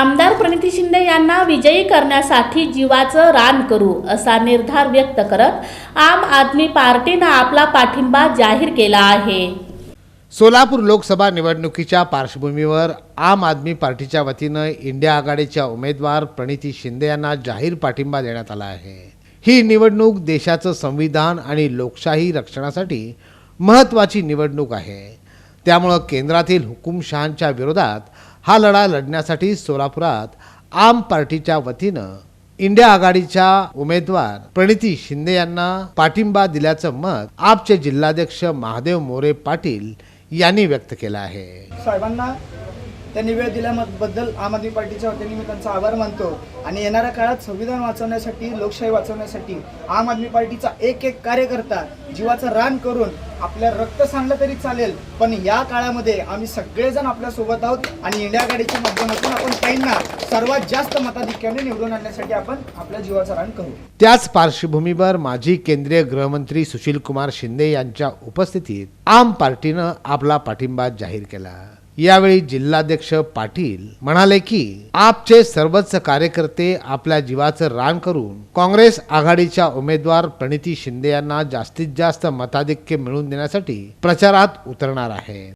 आमदार प्रणिती शिंदे यांना विजयी करण्यासाठी जीवाचं रान करू असा निर्धार व्यक्त करत आम आदमी पार्टीनं आपला पाठिंबा जाहीर केला आहे. सोलापूर लोकसभा निवडणुकीच्या पार्श्वभूमीवर आम आदमी पार्टीच्या वतीनं इंडिया आघाडीच्या उमेदवार प्रणिती शिंदे यांना जाहीर पाठिंबा देण्यात आला आहे. ही निवडणूक देशाचं संविधान आणि लोकशाही रक्षणासाठी महत्त्वाची निवडणूक आहे. त्यामुळं केंद्रातील हुकुमशहांच्या विरोधात हा लढा लढण्यासाठी सोलापुरात आम पार्टीच्या वतीनं इंडिया आघाडीच्या उमेदवार प्रणिती शिंदे यांना पाठिंबा दिल्याचं मत आपचे जिल्हाध्यक्ष महादेव मोरे पाटील यांनी व्यक्त केलं आहे. साहेबांना त्यांनी वेळ दिल्याबद्दल आम आदमी पार्टीच्या वतीने मी त्यांचा आभार मानतो आणि येणाऱ्या काळात संविधान वाचवण्यासाठी लोकशाही वाचवण्यासाठी आम आदमी पार्टीचा एक एक कार्यकर्ता जीवाचं रान करून आपल्या रक्त सांगलं तरी चालेल पण या काळामध्ये आम्ही सगळेजण आपल्यासोबत आहोत आणि इंडिया गाडीच्या माध्यमातून आपण ताईंना सर्वात जास्त मताधिक्याने निवडून आणण्यासाठी आपण आपल्या जीवाचं रान करू. त्याच पार्श्वभूमीवर माजी केंद्रीय गृहमंत्री सुशील कुमार शिंदे यांच्या उपस्थितीत आम पार्टीनं आपला पाठिंबा जाहीर केला. यावेळी जिल्हाध्यक्ष पाटील म्हणाले की आपचे सर्वच कार्यकर्ते आपल्या जीवाचं रान करून काँग्रेस आघाडीच्या उमेदवार प्रणिती शिंदे यांना जास्तीत जास्त मताधिक्य मिळवून देण्यासाठी प्रचारात उतरणार आहेत.